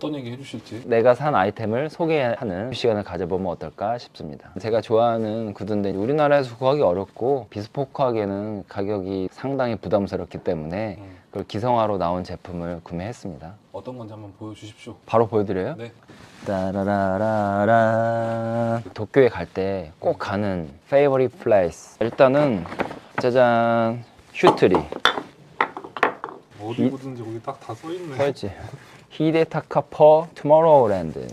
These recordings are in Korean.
어떤 얘기 해주실지 내가 산 아이템을 소개하는 시간을 가져보면 어떨까 싶습니다. 제가 좋아하는 구두인데 우리나라에서 구하기 어렵고 비스포크하기에는 가격이 상당히 부담스럽기 때문에 음, 그걸 기성화로 나온 제품을 구매했습니다. 어떤 건지 한번 보여주십시오. 바로 보여드려요? 네. 따라라라라 도쿄에 갈 때 꼭 가는 favorite place 일단은 짜잔 슈트리 어디 이- 보든지 거기 딱 다 써있네. 서있지 히데타카 퍼 투모로우랜드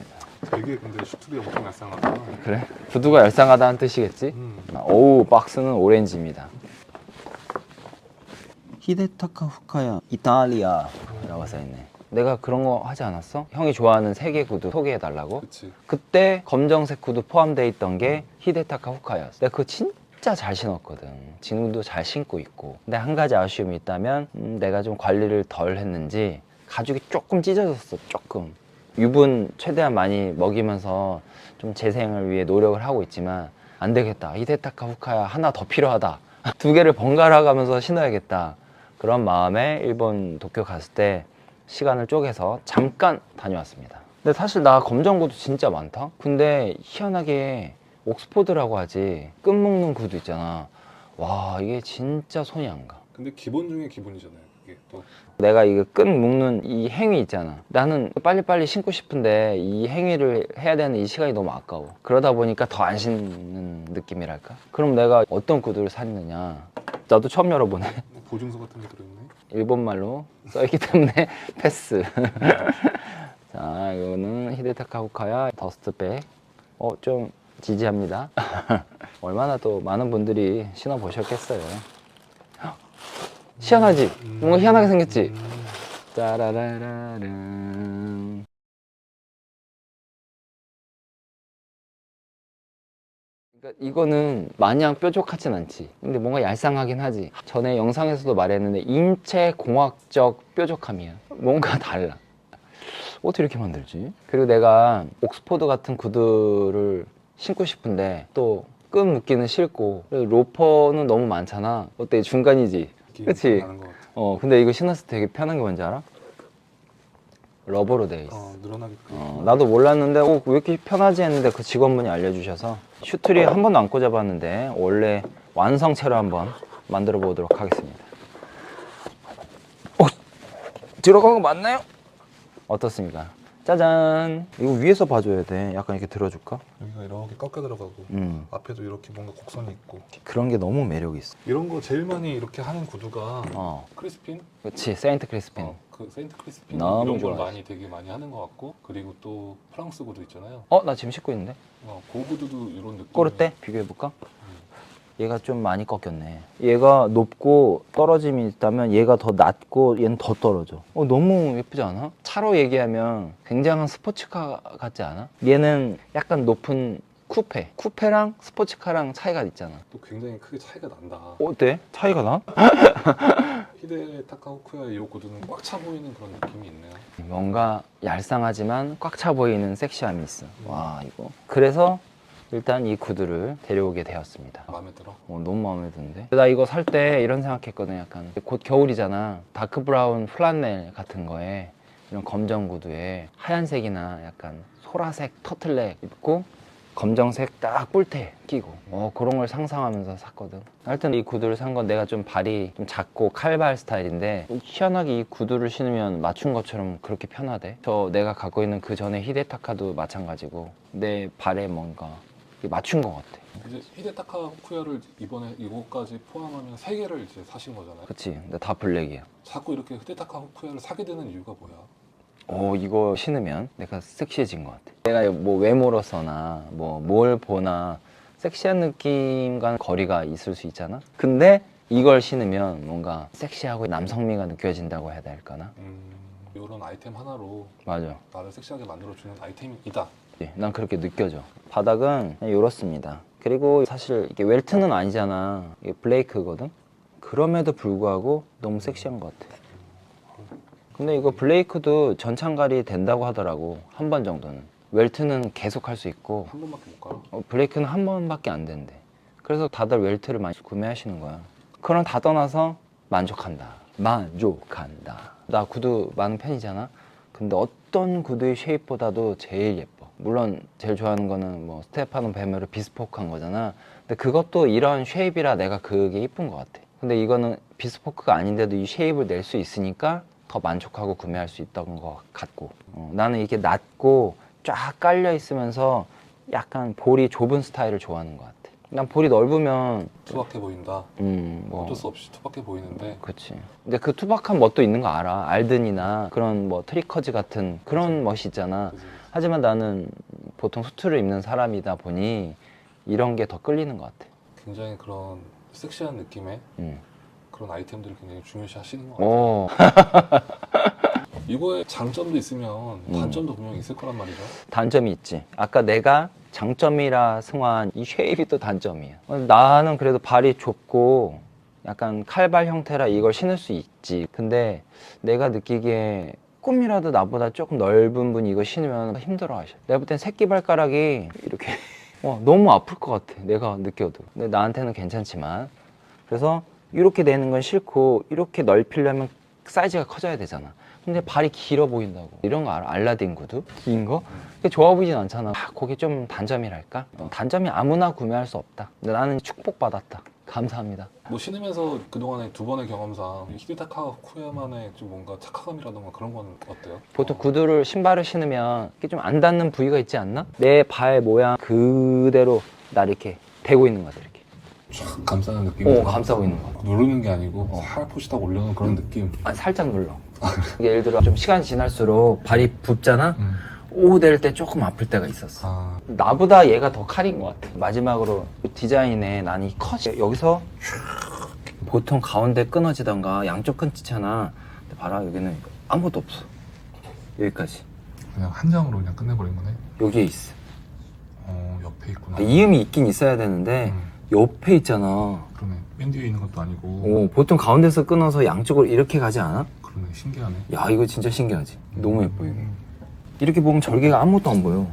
되게 근데 슈트리 엄청 얄쌍하다. 그래? 구두가 열상하다는 뜻이겠지? 음. 오우 박스는 오렌지입니다 히데타카 후카야 이탈리아 라고 써있네 내가 그런 거 하지 않았어? 형이 좋아하는 세개 구두 소개해달라고? 그치. 그때 검정색 구두 포함되어 있던 게 히데타카 후카였어. 내가 그거 진짜 잘 신었거든. 지금도 잘 신고 있고. 근데 한 가지 아쉬움이 있다면 음, 내가 좀 관리를 덜 했는지 가죽이 조금 찢어졌어. 조금. 유분 최대한 많이 먹이면서 좀 재생을 위해 노력을 하고 있지만 안 되겠다. 히데타카 후카야 하나 더 필요하다. 두 개를 번갈아 가면서 신어야겠다. 그런 마음에 일본 도쿄 갔을 때 시간을 쪼개서 잠깐 다녀왔습니다. 근데 사실 나 검정 구두 진짜 많다? 근데 희한하게 옥스포드라고 하지 끈 묶는 구두 있잖아. 와 이게 진짜 손이 안 가. 근데 기본 중에 기본이잖아요. 그게 또 내가 이거 끈 묶는 이 행위 있잖아. 나는 빨리빨리 신고 싶은데 이 행위를 해야 되는 이 시간이 너무 아까워. 그러다 보니까 더 안 신는 느낌이랄까? 그럼 내가 어떤 구두를 샀느냐? 나도 처음 열어보네. 뭐 보증서 같은 게 들어있네. 일본말로 써있기 때문에 패스. 자, 이거는 히데타카 후카야 더스트백. 어, 좀 지지합니다. 얼마나 또 많은 분들이 신어 보셨겠어요. 희한하지? 뭔가 희한하게 생겼지? 음. 따라라라란. 그러니까 이거는 마냥 뾰족하진 않지. 근데 뭔가 얄쌍하긴 하지. 전에 영상에서도 말했는데 인체 공학적 뾰족함이야. 뭔가 달라. 어떻게 이렇게 만들지? 그리고 내가 옥스포드 같은 구두를 신고 싶은데 또끈 묶기는 싫고 로퍼는 너무 많잖아. 어때? 중간이지? 느낌이 그치? 나는 것 같아. 어, 근데 이거 신었을 때 되게 편한 게 뭔지 알아? 러버로 돼 있어. 어, 늘어나게끔. 어, 나도 몰랐는데 어, 왜 이렇게 편하지 했는데 그 직원분이 알려주셔서 슈트리 한 번도 안 꽂아봤는데 원래 완성체로 한번 만들어 보도록 하겠습니다. 어, 들어간 거 맞나요? 어떻습니까? 짜잔. 이거 위에서 봐줘야 돼. 약간 이렇게 들어줄까? 여기가 이렇게 꺾여 들어가고 음, 앞에도 이렇게 뭔가 곡선이 있고 그런 게 너무 매력 있어. 이런 거 제일 많이 이렇게 하는 구두가 어, 크리스핀? 그렇지. 세인트 크리스핀. 어, 그 세인트 크리스핀 너무 이런 걸 좋아하지. 많이 되게 많이 하는 것 같고 그리고 또 프랑스 구두 있잖아요. 어, 나 지금 신고 있는데. 어, 그 구두도 이런 느낌. 꼬르떼 비교해볼까? 얘가 좀 많이 꺾였네. 얘가 높고 떨어짐이 있다면 얘가 더 낮고 얘는 더 떨어져. 어, 너무 예쁘지 않아? 차로 얘기하면 굉장한 스포츠카 같지 않아? 얘는 약간 높은 쿠페. 쿠페랑 스포츠카랑 차이가 있잖아. 또 굉장히 크게 차이가 난다. 어때? 차이가 나? 히데 타카오쿠야의 이 구두는 꽉 차 보이는 그런 느낌이 있네요. 뭔가 얄쌍하지만 꽉 차 보이는 섹시함이 있어. 와, 이거. 그래서 일단 이 구두를 데려오게 되었습니다. 마음에 들어. 어, 너무 마음에 드는데? 나 이거 살 때 이런 생각했거든 약간 곧 겨울이잖아 다크 브라운 플란넬 같은 거에 이런 검정 구두에 하얀색이나 약간 소라색 터틀넥 입고 검정색 딱 뿔테 끼고 어 그런 걸 상상하면서 샀거든 하여튼 이 구두를 산 건 내가 좀 발이 좀 작고 칼발 스타일인데 희한하게 이 구두를 신으면 맞춘 것처럼 그렇게 편하대 저 내가 갖고 있는 그 전에 히데타카도 마찬가지고 내 발에 뭔가 맞춘 것 같아. 이제 히데 타카오쿠야를 이번에 이거까지 포함하면 세 개를 이제 사신 거잖아요. 그치. 근데 다 블랙이야 자꾸 이렇게 히데 타카오쿠야를 사게 되는 이유가 뭐야? 어 이거 신으면 내가 섹시해진 것 같아. 내가 뭐 외모로서나 뭐 뭘 보나 섹시한 느낌과는 거리가 있을 수 있잖아? 근데 이걸 신으면 뭔가 섹시하고 남성미가 느껴진다고 해야 될까나? 음, 이런 아이템 하나로 맞아. 나를 섹시하게 만들어주는 아이템이다. 예, 난 그렇게 느껴져. 바닥은 이렇습니다. 그리고 사실 이게 웰트는 아니잖아. 이게 블레이크거든? 그럼에도 불구하고 너무 섹시한 것 같아. 근데 이거 블레이크도 전창갈이 된다고 하더라고 한 번 정도는. 웰트는 계속 할 수 있고. 한 번밖에 못 가요. 어, 브레이크는 한 번밖에 안 된대. 그래서 다들 웰트를 많이 구매하시는 거야. 그럼 다 떠나서 만족한다. 만족한다. 나 구두 많은 편이잖아. 근데 어떤 구두의 쉐입보다도 제일 예뻐. 물론 제일 좋아하는 거는 뭐 스테파노 베메르 비스포크한 거잖아. 근데 그것도 이런 쉐입이라 내가 그게 이쁜 것 같아. 근데 이거는 비스포크가 아닌데도 이 쉐입을 낼 수 있으니까 더 만족하고 구매할 수 있던 것 같고. 어, 나는 이게 낮고 쫙 깔려 있으면서 약간 볼이 좁은 스타일을 좋아하는 것 같아. 난 볼이 넓으면 투박해 보인다. 음뭐 어쩔 수 없이 투박해 보이는데 그치. 근데 그 투박한 멋도 있는 거 알아. 알든이나 그런 뭐 트리커즈 같은 그런 멋이 있잖아. 그지? 하지만 나는 보통 수트를 입는 사람이다 보니 이런 게 더 끌리는 것 같아. 굉장히 그런 섹시한 느낌의 음. 그런 아이템들을 굉장히 중요시 하시는 것 같아요. 오, 이거에 장점도 있으면 음. 단점도 분명히 있을 거란 말이죠. 단점이 있지. 아까 내가 장점이라 승화한 이 쉐입이 또 단점이야. 어, 나는 그래도 발이 좁고 약간 칼발 형태라 이걸 신을 수 있지. 근데 내가 느끼기에 조금이라도 나보다 조금 넓은 분이 이거 신으면 힘들어 하셔. 내가 볼 땐 새끼 발가락이 이렇게 어, 너무 아플 것 같아. 내가 느껴도. 근데 나한테는 괜찮지만. 그래서 이렇게 되는 건 싫고 이렇게 넓히려면 사이즈가 커져야 되잖아. 근데 발이 길어 보인다고. 이런 거 알아? 알라딘 구두? 긴 거? 그게 좋아 보이진 않잖아. 아, 그게 좀 단점이랄까? 어, 단점이 아무나 구매할 수 없다. 근데 나는 축복받았다. 감사합니다. 뭐 신으면서 그동안의 두 번의 경험상 히데타카 쿠야만의 좀 뭔가 착화감이라던가 그런 건 어때요? 보통 어, 구두를 신발을 신으면 이게 좀 안 닿는 부위가 있지 않나? 내 발 모양 그대로 나 이렇게 대고 있는 거같아 이렇게. 쫙 감싸는 느낌이 오, 들어. 감싸고 있는 거. 누르는 게 아니고 어. 살포시 딱 올려놓은 그런 느낌. 아, 살짝 눌러. 이게 예를 들어 좀 시간이 지날수록 발이 붓잖아? 음. 오, 될때 조금 아플 때가 있었어. 아, 나보다 얘가 더 칼인 것 같아. 마지막으로 디자인에 나는 이 컷이 여기서 보통 가운데 끊어지던가 양쪽 끊지잖아. 근데 봐라 여기는 아무것도 없어. 여기까지. 그냥 한 장으로 그냥 끝내버린 거네. 여기에 있어. 어, 옆에 있구나. 아, 이음이 있긴 있어야 되는데 음, 옆에 있잖아. 그러네. 맨 뒤에 있는 것도 아니고. 오, 보통 가운데서 끊어서 양쪽으로 이렇게 가지 않아? 그러네. 신기하네. 야 이거 진짜 신기하지. 너무 예뻐 이게. 음, 이렇게 보면 절개가 아무것도 안 보여.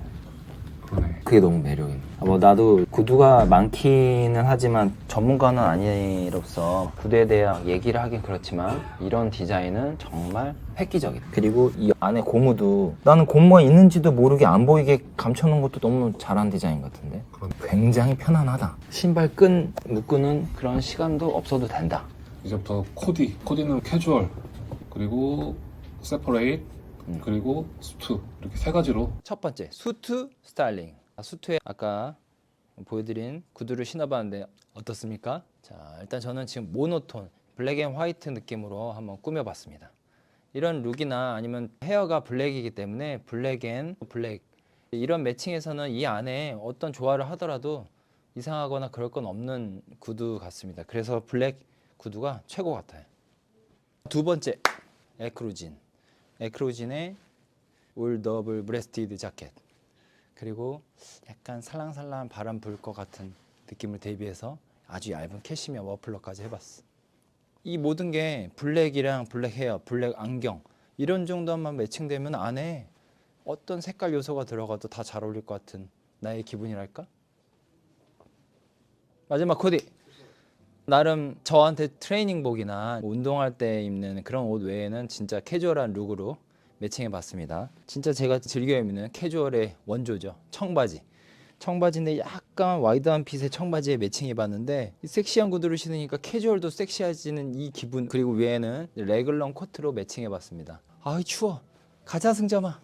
그러네. 그게 너무 매력이네. 뭐 나도 구두가 많기는 하지만 전문가는 아니로서 구두에 대한 얘기를 하긴 그렇지만 이런 디자인은 정말 획기적이다. 그리고 이 안에 고무도 나는 고무가 있는지도 모르게 안 보이게 감춰놓은 것도 너무 잘한 디자인 같은데. 그러네. 굉장히 편안하다. 신발 끈 묶는 그런 시간도 없어도 된다. 이제부터 코디. 코디는 캐주얼. 그리고 세퍼레이트. 음. 그리고 수트. 이렇게 세 가지로. 첫 번째 수트 스타일링. 아, 수트에 아까 보여드린 구두를 신어봤는데 어떻습니까? 자 일단 저는 지금 모노톤 블랙 앤 화이트 느낌으로 한번 꾸며봤습니다. 이런 룩이나 아니면 헤어가 블랙이기 때문에 블랙 앤 블랙 이런 매칭에서는 이 안에 어떤 조화를 하더라도 이상하거나 그럴 건 없는 구두 같습니다. 그래서 블랙 구두가 최고 같아요. 두 번째 에크루진 에크루진의 울 더블 브레스티드 자켓 그리고 약간 살랑살랑 바람 불 것 같은 느낌을 대비해서 아주 얇은 캐시미어 머플러까지 해봤어. 이 모든 게 블랙이랑 블랙 헤어, 블랙 안경 이런 정도만 매칭되면 안에 어떤 색깔 요소가 들어가도 다 잘 어울릴 것 같은 나의 기분이랄까? 마지막 코디. 나름 저한테 트레이닝복이나 운동할 때 입는 그런 옷 외에는 진짜 캐주얼한 룩으로 매칭해 봤습니다. 진짜 제가 즐겨 입는 캐주얼의 원조죠. 청바지. 청바지인데 약간 와이드한 핏의 청바지에 매칭해 봤는데 이 섹시한 구두를 신으니까 캐주얼도 섹시해지는 이 기분 그리고 위에는 레글런 코트로 매칭해 봤습니다. 아이 추워. 가자 승점아.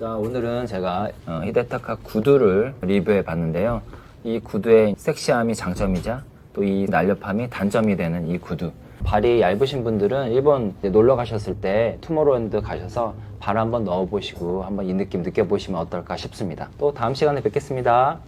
자 오늘은 제가 어, 히데타카 구두를 리뷰해 봤는데요. 이 구두의 섹시함이 장점이자 또 이 날렵함이 단점이 되는 이 구두. 발이 얇으신 분들은 일본 놀러 가셨을 때 투모로랜드 가셔서 발 한번 넣어 보시고 한번 이 느낌 느껴 보시면 어떨까 싶습니다. 또 다음 시간에 뵙겠습니다.